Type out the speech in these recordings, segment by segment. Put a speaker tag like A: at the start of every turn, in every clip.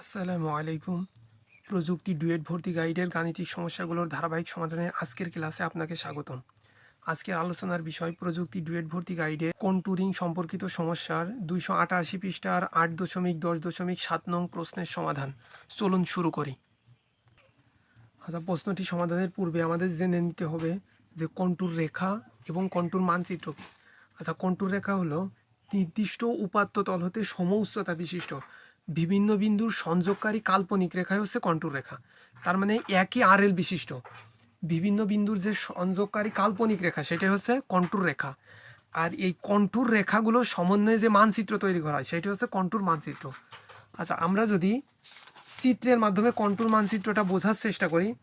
A: আসসালামু আলাইকুম। প্রযুক্তি ডুয়েট ভর্তি গাইডের গাণিতিক সমস্যাগুলোর ধারাবাহিক সমাধানের আজকের ক্লাসে আপনাকে স্বাগতম। আজকের আলোচনার বিষয় প্রযুক্তি ডুয়েট ভর্তি গাইডে কন্টুরিং সম্পর্কিত সমস্যার দুইশো আটাশি পৃষ্ঠার আট দশমিক দশ দশমিক সাত নং প্রশ্নের সমাধান। চলুন শুরু করি। আচ্ছা প্রশ্নটি সমাধানের পূর্বে আমাদের জেনে নিতে হবে যে কন্টুর রেখা এবং কন্টুর মানচিত্র আচ্ছা কন্টুর রেখা হলো নির্দিষ্ট উপাত্ত তল হতে সম উচ্চতা বিশিষ্ট। বিভিন্ন বিন্দুর সংযোগকারী কাল্পনিক রেখাই হচ্ছে কন্টুর রেখা। তার মানে একই আর এল বিশিষ্ট। বিভিন্ন বিন্দুর যে সংযোগকারী কাল্পনিক রেখা, সেটাই হচ্ছে কন্টুর রেখা। আর এই কন্টুর রেখাগুলো সমন্বয়ে যে মানচিত্র তৈরি করা হয় সেটি হচ্ছে কন্টুর মানচিত্র। আচ্ছা আমরা যদি চিত্রের মাধ্যমে কন্টুর মানচিত্রটা বোঝার চেষ্টা করি,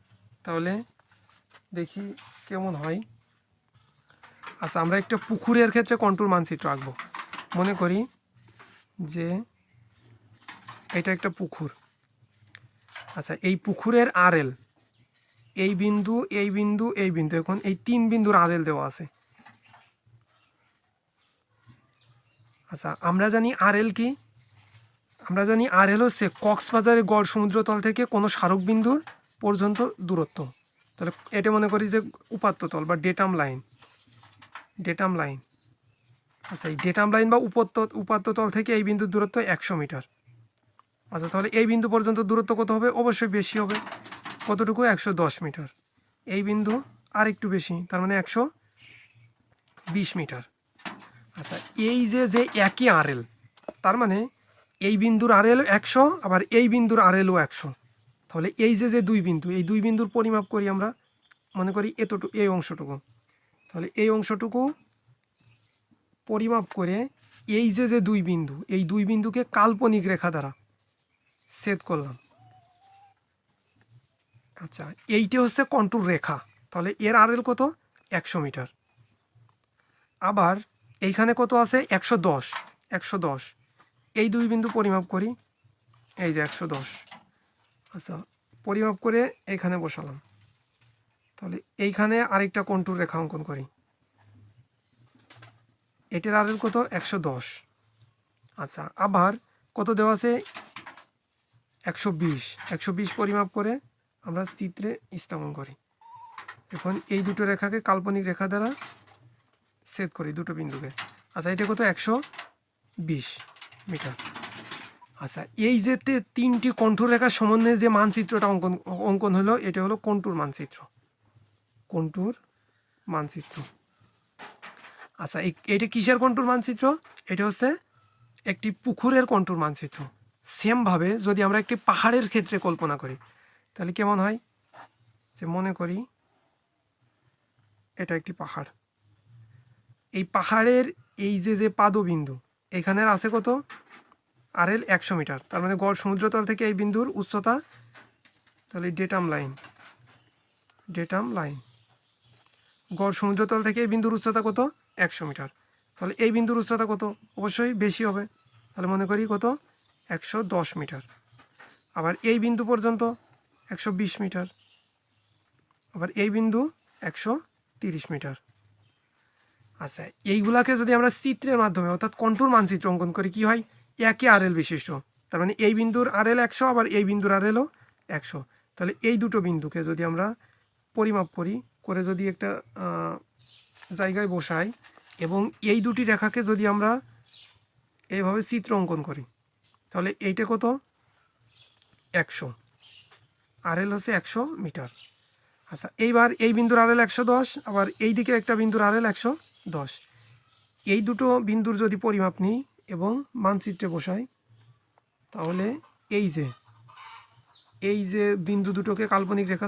A: তাহলে দেখি কেমন হয়। আচ্ছা আমরা একটা পুকুরের ক্ষেত্রে কন্টুর মানচিত্র আঁকবো। মনে করি যে এটা একটা পুকুর। আচ্ছা এই পুকুরের আরএল এই বিন্দু এই বিন্দু এই বিন্দু, এখন এই তিন বিন্দুর আরএল দেওয়া আছে। আচ্ছা আমরা জানি আরএল কি? আমরা জানি আরএল হচ্ছে কক্সবাজারের গড় সমুদ্রতল থেকে কোনো স্মারক বিন্দুর পর্যন্ত দূরত্ব। তাহলে এটা মনে করি যে উপাত্ততল বা ডেটাম লাইন। Datum line. আচ্ছা এই ডেটাম লাইন বা উপাত্ত, উপাত্ততল থেকে এই বিন্দুর দূরত্ব একশো মিটার। আচ্ছা তাহলে এই বিন্দু পর্যন্ত দূরত্ব কত হবে? অবশ্যই বেশি হবে। কতটুকু? একশো দশ মিটার। এই বিন্দু আর একটু বেশি, তার মানে একশো বিশ মিটার। আচ্ছা এই যে যে একই আরএল, তার মানে এই বিন্দুর আরএল একশো, আবার এই বিন্দুর আরএলও একশো। তাহলে এই যে যে দুই বিন্দু, এই দুই বিন্দুর পরিমাপ করি আমরা, মনে করি এতটুকু, এই অংশটুকু। তাহলে এই অংশটুকু পরিমাপ করে এই যে যে দুই বিন্দু, এই দুই বিন্দুকে কাল্পনিক রেখা দ্বারা সেট করলাম। আচ্ছা এইটি হচ্ছে কন্টুর রেখা। তাহলে এর আরএল কত? একশো মিটার। আবার এইখানে কত আছে? একশো দশ। একশো দশ। এই দুই বিন্দু পরিমাপ করি। এই যে একশো দশ। আচ্ছা পরিমাপ করে এইখানে বসালাম। তাহলে এইখানে আরেকটা কন্টুর রেখা অঙ্কন করি। এটার আরএল কত? একশো দশ। আচ্ছা আবার কত দেওয়া আছে? একশো বিশ একশো বিশ পরিমাপ করে আমরা চিত্রে স্থাপন করি। এখন এই দুটো রেখাকে কাল্পনিক রেখা দ্বারা সেট করি দুটো বিন্দুকে। আচ্ছা এটা কত? একশো বিশ মিটার। আচ্ছা এই যে তিনটি কণ্ঠর রেখার সমন্বয়ে যে মানচিত্রটা অঙ্কন অঙ্কন হলো, এটা হলো কন্টুর মানচিত্র। কন্টুর মানচিত্র। আচ্ছা এটা কিসের কন্টুর মানচিত্র? এটা হচ্ছে একটি পুকুরের কন্টুর মানচিত্র। সেমভাবে যদি আমরা একটি পাহাড়ের ক্ষেত্রে কল্পনা করি, তাহলে কেমন হয়? যে মনে করি এটা একটি পাহাড়। এই পাহাড়ের এই যে যে পাদবিন্দু এখানের আছে কত? আর এল একশো মিটার। তার মানে গড় সমুদ্রতল থেকে এই বিন্দুর উচ্চতা, তাহলে ডেটাম লাইন ডেটাম লাইন। গড় সমুদ্রতল থেকে এই বিন্দুর উচ্চতা কত? একশো মিটার। তাহলে এই বিন্দুর উচ্চতা কত? অবশ্যই বেশি হবে। তাহলে মনে করি কত? একশো দশ মিটার। আবার এই বিন্দু পর্যন্ত একশো বিশ মিটার। আবার এই বিন্দু একশো তিরিশ মিটার। আচ্ছা এইগুলাকে যদি আমরা চিত্রের মাধ্যমে, অর্থাৎ কন্টুর মানচিত্র অঙ্কন করি, কি হয়? একই আরএল বিশিষ্ট। তার মানে এই বিন্দুর আরএল একশো, আবার এই বিন্দুর আরএলও একশো। তাহলে এই দুটো বিন্দুকে যদি আমরা পরিমাপ করি, করে যদি একটা জায়গায় বসাই, এবং এই দুটি রেখাকে যদি আমরা এইভাবে চিত্র অঙ্কন করি তাহলে এইটা কত? একশো। আরএল হচ্ছে একশো মিটার। আচ্ছা এইবার এই বিন্দুর আরএল একশো দশ, আবার এই দিকে একটা বিন্দুর আরএল একশো দশ। এই দুটো বিন্দুর যদি পরিমাপ নিই এবং মানচিত্রে বসাই, তাহলে এই যে এই যে বিন্দু দুটোকে কাল্পনিক রেখা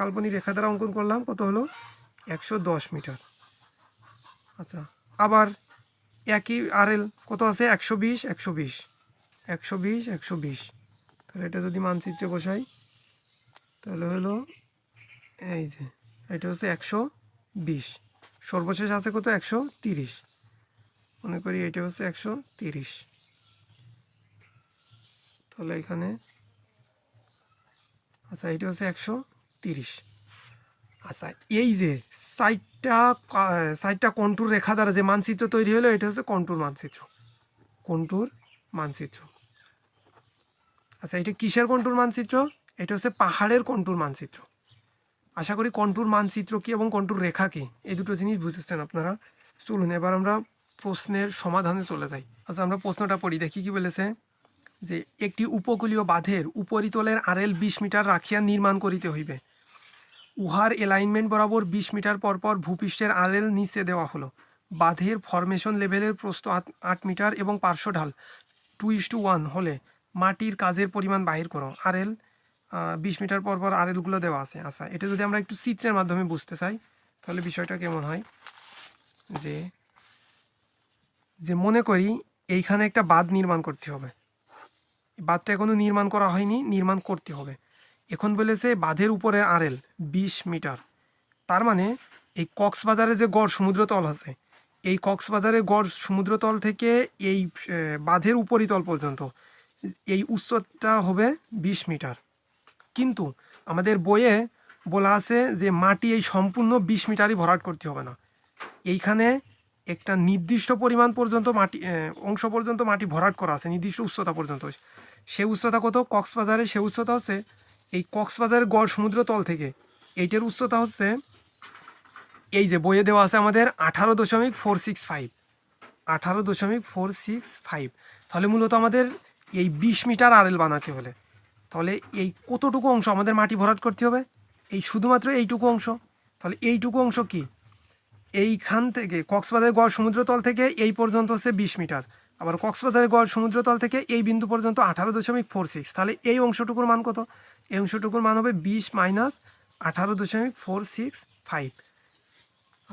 A: কাল্পনিক রেখা দ্বারা অঙ্কন করলাম, কত হলো? একশো দশ মিটার। আচ্ছা আবার একই আরএল কত আছে? একশো বিশ একশো বিশ। একশো বিশ একশো বিশ। তাহলে এটা যদি মানচিত্রে বসাই, তাহলে হলো এই যে, এটা হচ্ছে একশো বিশ। সর্বশেষ আছে কত? একশো তিরিশ। মনে করি এটা হচ্ছে একশো তিরিশ। তাহলে এখানে আচ্ছা এটা হচ্ছে একশো তিরিশ। আচ্ছা এই যে সাইটটা সাইটটা কন্টুর রেখা দ্বারা যে মানচিত্র তৈরি হলো, এটা হচ্ছে কন্টুর মানচিত্র। কন্টুর মানচিত্র। আচ্ছা এটা কিসের কন্টুর মানচিত্র? এটা হচ্ছে পাহাড়ের কন্টুর মানচিত্র। আশা করি কন্টুর মানচিত্র কি এবং কন্টুর রেখা কি? এই দুটো জিনিস বুঝেছেন আপনারা। চলুন, এবার আমরা প্রশ্নের সমাধানে চলে যাই। আচ্ছা আমরা প্রশ্নটা পড়ি, দেখি কি বলেছে। যে, একটি উপকূলীয় বাঁধের উপরিতলের আরএল বিশ মিটার রাখিয়া নির্মাণ করিতে হইবে। উহার এলাইনমেন্ট বরাবর বিশ মিটার পরপর ভূপৃষ্ঠের আরএল নিচে দেওয়া হলো। বাঁধের ফরমেশন লেভেলের প্রস্থ আট- আট মিটার এবং পার্শ্ব ঢাল টু ইস টু ওয়ান হলে মাটির কাজের পরিমাণ বাহির করো। আরএল বিশ মিটার পর পর আরএলগুলো দেওয়া আছে। আচ্ছা এটা যদি আমরা একটু চিত্রের মাধ্যমে বুঝতে চাই, তাহলে বিষয়টা কেমন হয়? যে যে মনে করি এইখানে একটা বাঁধ নির্মাণ করতে হবে। বাঁধটা এখনও নির্মাণ করা হয়নি, নির্মাণ করতে হবে। এখন বলেছে বাঁধের উপরে আরএল, বিশ মিটার। তার মানে এই কক্সবাজারে যে গড় সমুদ্রতল আছে, এই কক্সবাজারের গড় সমুদ্রতল থেকে এই বাঁধের উপরিতল পর্যন্ত এই উচ্চতা হবে বিশ মিটার। কিন্তু আমাদের বইয়ে বলা আছে যে মাটি এই সম্পূর্ণ বিশ মিটারই ভরাট করতে হবে না। এইখানে একটা নির্দিষ্ট পরিমাণ পর্যন্ত মাটি অংশ পর্যন্ত মাটি ভরাট করা আছে, নির্দিষ্ট উচ্চতা পর্যন্ত। সে উচ্চতা কত? কক্সবাজারে সে উচ্চতা হচ্ছে এই কক্সবাজারের গড় সমুদ্র তল থেকে। এইটার উচ্চতা হচ্ছে এই যে বইয়ে দেওয়া আছে আমাদের আঠারো দশমিক ফোর সিক্স ফাইভ আঠারো দশমিক ফোর সিক্স ফাইভ তাহলে মূলত আমাদের এই বিশ মিটার আরএল বানাতে হলে। তাহলে এই কতটুকু অংশ আমাদের মাটি ভরাট করতে হবে? এই শুধুমাত্র এইটুকু অংশ। তাহলে এইটুকু অংশ কি? এইখান থেকে কক্সবাজারের গড় সমুদ্রতল থেকে এই পর্যন্ত হচ্ছে বিশ মিটার। আবার কক্সবাজারের গড় সমুদ্রতল থেকে এই বিন্দু পর্যন্ত আঠারো দশমিক ফোর সিক্স। তাহলে এই অংশটুকুর মান কত? এই অংশটুকুর মান হবে বিশ মাইনাস আঠারো দশমিক ফোর সিক্স ফাইভ।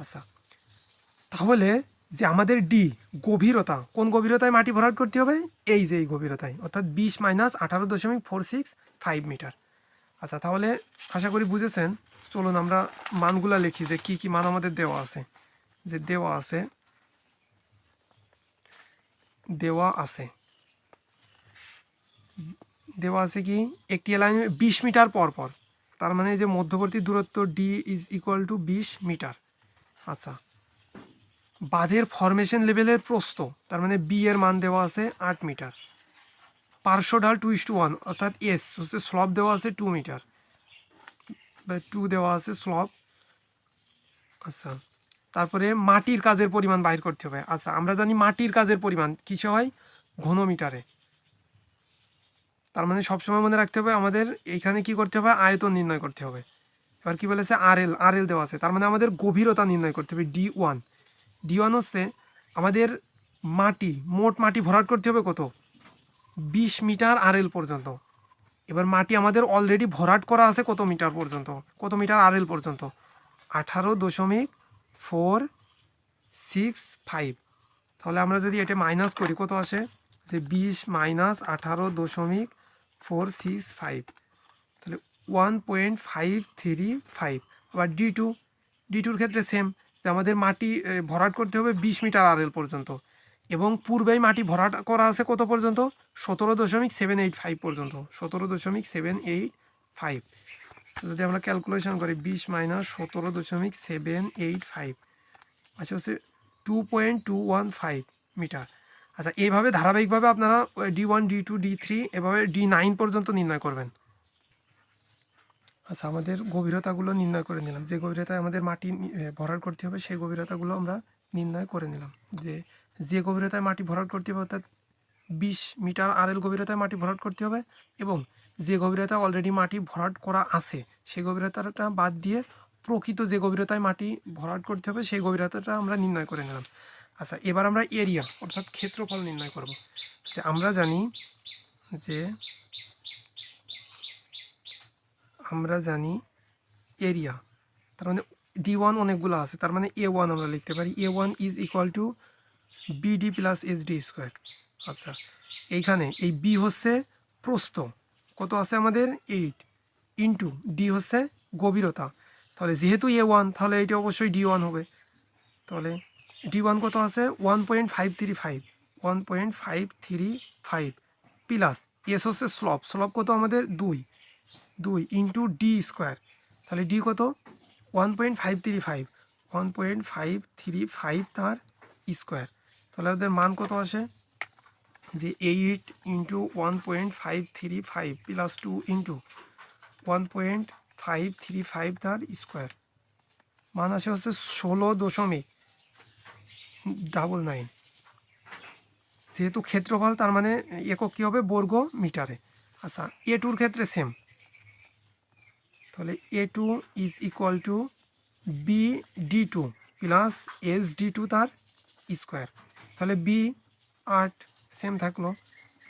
A: আচ্ছা তাহলে যে আমাদের ডি গভীরতা। কোন গভীরতায় মাটি ভরাট করতে হবে? এই যে এই গভীরতায়। অর্থাৎ বিশ মাইনাস আঠারো দশমিক ফোর সিক্স ফাইভ মিটার আচ্ছা তাহলে আশা করি বুঝেছেন। চলুন আমরা মানগুলা লিখি যে কি কি মান আমাদের দেওয়া আছে। যে দেওয়া আছে দেওয়া আছে। দেওয়া আছে কি? একটি লাইন বিশ মিটার পর পর। তার মানে যে মধ্যবর্তী দূরত্ব ডি ইজ ইকুয়াল টু বিশ মিটার আচ্ছা বাঁধের ফরমেশন লেভেলের প্রস্ত তার মানে বি এর মান দেওয়া আছে আট মিটার। পার্শ্ব ঢাল টু ইস টু ওয়ান অর্থাৎ এস হচ্ছে স্লব দেওয়া আছে টু মিটার টু দেওয়া আছে স্লব আচ্ছা তারপরে মাটির কাজের পরিমাণ বাইর করতে হবে। আচ্ছা আমরা জানি মাটির কাজের পরিমাণ কিসে হয়? ঘনমিটারে তার মানে সবসময় মনে রাখতে হবে আমাদের এইখানে কি করতে হবে? আয়তন নির্ণয় করতে হবে। এবার কি বলেছে? আর এল আর এল দেওয়া আছে। তার মানে আমাদের গভীরতা নির্ণয় করতে হবে ডি ওয়ান ডি ওয়ান হচ্ছে আমাদের মাটি, মোট মাটি ভরাট করতে হবে কত? বিশ মিটার আর এল পর্যন্ত। এবার মাটি আমাদের অলরেডি ভরাট করা আছে কত মিটার পর্যন্ত? কত মিটার আর এল পর্যন্ত? আঠারো দশমিক ফোর সিক্স ফাইভ। তাহলে আমরা যদি এটা মাইনাস করি, কত আসে? যে বিশ মাইনাস আঠারো দশমিক ফোর সিক্স ফাইভ। তাহলে one point five three five আবার ডি টু ডি টুর ক্ষেত্রে সেম যে আমাদের মাটি ভরাট করতে হবে বিশ মিটার আর পর্যন্ত। এবং পূর্বেই মাটি ভরাট করা আছে কত পর্যন্ত? সতেরো দশমিক সেভেন এইট ফাইভ পর্যন্ত। সতেরো দশমিক সেভেন এইট ফাইভ। যদি আমরা ক্যালকুলেশন করি, বিশ মাইনাস সতেরো দশমিক সেভেন এইট ফাইভ আচ্ছা হচ্ছে two point two one five metre. আচ্ছা এইভাবে ধারাবাহিকভাবে আপনারা D one, D two, D three, এভাবে ডি নাইন পর্যন্ত নির্ণয় করবেন। আচ্ছা আমাদের গভীরতাগুলো নির্ণয় করে নিলাম। যে গভীরতায় আমাদের মাটি ভরাট করতে হবে, সেই গভীরতাগুলো আমরা নির্ণয় করে নিলাম। যে যে গভীরতায় মাটি ভরাট করতে হবে, অর্থাৎ বিশ মিটার আরএল গভীরতায় মাটি ভরাট করতে হবে এবং যে গভীরতা অলরেডি মাটি ভরাট করা আছে, সেই গভীরতাটা বাদ দিয়ে প্রকৃত যে গভীরতায় মাটি ভরাট করতে হবে, সেই গভীরতাটা আমরা নির্ণয় করে নিলাম। আচ্ছা এবার আমরা এরিয়া, অর্থাৎ ক্ষেত্রফল নির্ণয় করব। যে আমরা জানি যে আমরা জানি এরিয়া তার মানে ডি ওয়ান অনেকগুলো আছে, তার মানে এ ওয়ান আমরা লিখতে পারি। A one is equal to BD plus H D square আচ্ছা এইখানে এই বি হচ্ছে প্রস্থ। কত আছে আমাদের? এইট ইন্টু ডি হচ্ছে গভীরতা। তাহলে যেহেতু এ ওয়ান তাহলে এটা অবশ্যই ডি ওয়ান হবে। তাহলে ডি ওয়ান কত আছে? One point five three five one point five three five plus S হচ্ছে স্লপ স্লপ কত আমাদের? দুই। দুই ইন্টু ডি স্কোয়ার তাহলে ডি কত? One point five three five one point five three five তার স্কোয়ার তাহলে ওদের মান কত আসে? যে eight into one point five three five plus two into one point five three five তার স্কোয়ার মান আসে হচ্ছে ষোলো দশমিক ডাবল নাইন যেহেতু ক্ষেত্রফল তার মানে একক কী হবে? বর্গ মিটারে আচ্ছা এ টুর ক্ষেত্রে সেম তাহলে A two is equal to B D two plus S D two তার স্কোয়ার তাহলে বি আট সেম থাকল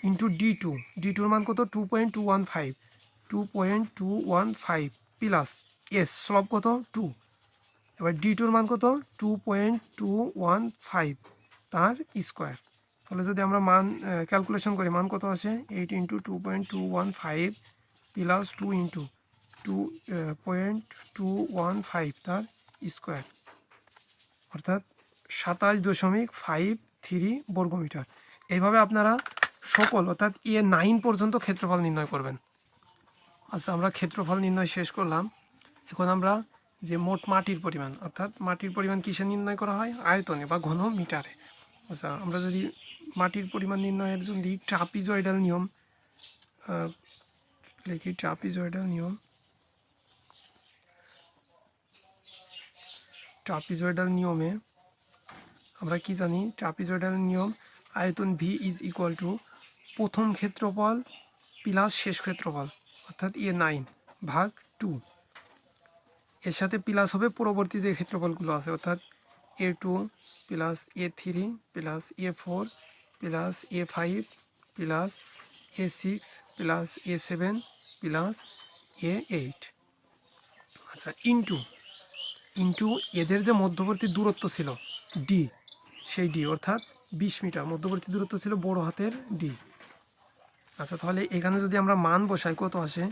A: ইন্টু ডি টু ডি টুর মান কত? Two point two one five two point two one five plus S solve কত? Two এবার D টুর মান কত? Two point two one five তার স্কোয়ার তাহলে যদি আমরা মান ক্যালকুলেশন করি, মান কত আসে? Eight into two point two one five plus two into two point two one five তার স্কোয়ার। অর্থাৎ সাতাশ দশমিক ফাইভ থ্রি বর্গমিটার। এইভাবে আপনারা সকল, অর্থাৎ এ নাইন পর্যন্ত ক্ষেত্রফল নির্ণয় করবেন। আচ্ছা আমরা ক্ষেত্রফল নির্ণয় শেষ করলাম। এখন আমরা যে মোট মাটির পরিমাণ, অর্থাৎ মাটির পরিমাণ কিসে নির্ণয় করা হয়? আয়তনে বা ঘন মিটারে আচ্ছা আমরা যদি মাটির পরিমাণ নির্ণয়ের যদি ট্রাপিজয়েডাল নিয়ম লিখি ট্রাপিজয়েডাল নিয়ম। ট্রাপিজয়েডাল নিয়মে, আমরা কি জানি, ট্রাপিজয়েডাল নিয়ম, আয়তন ভি ইজ ইকুয়াল টু প্রথম ক্ষেত্রফল প্লাস শেষ ক্ষেত্রফল, অর্থাৎ এ নাইন ভাগ টু এর সাথে প্লাস হবে পরবর্তী যে ক্ষেত্রফলগুলো আছে, অর্থাৎ A two plus A three plus A four plus A five plus A six plus A seven plus A eight আচ্ছা ইন্টু ইন্টু এদের যে মধ্যবর্তী দূরত্ব ছিল ডি সেই ডি অর্থাৎ বিশ মিটার মধ্যবর্তী দূরত্ব ছিল বড় হাতের ডি আচ্ছা তাহলে এখানে যদি আমরা মান বসাই, কত আসে?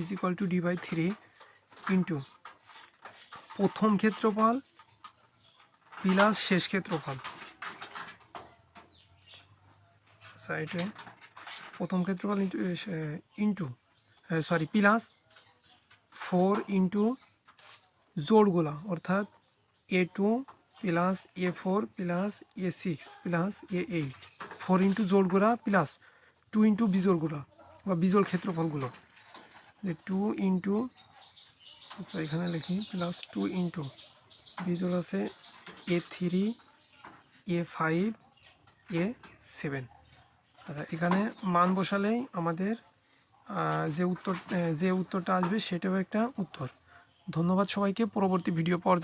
A: Is equal to D by three into প্রথম ক্ষেত্রফল প্লাস শেষ ক্ষেত্রফল। আচ্ছা এটা প্রথম ক্ষেত্রফল into into sorry plus four into জোড়গুলা, অর্থাৎ A two plus A four plus A six plus A eight four into জোড়গুলা plus two into বিজোড়গুলা বা বিজোড় ক্ষেত্রফলগুলো। যে টু ইন্টু আচ্ছা এখানে লিখি প্লাস টু ইন্টু বিজোড় আছে A three A five A seven আচ্ছা এখানে মান বসালেই আমাদের যে উত্তর, যে উত্তরটা আসবে সেটাও একটা উত্তর। ধন্যবাদ সবাইকে। পরবর্তী ভিডিও পাওয়ার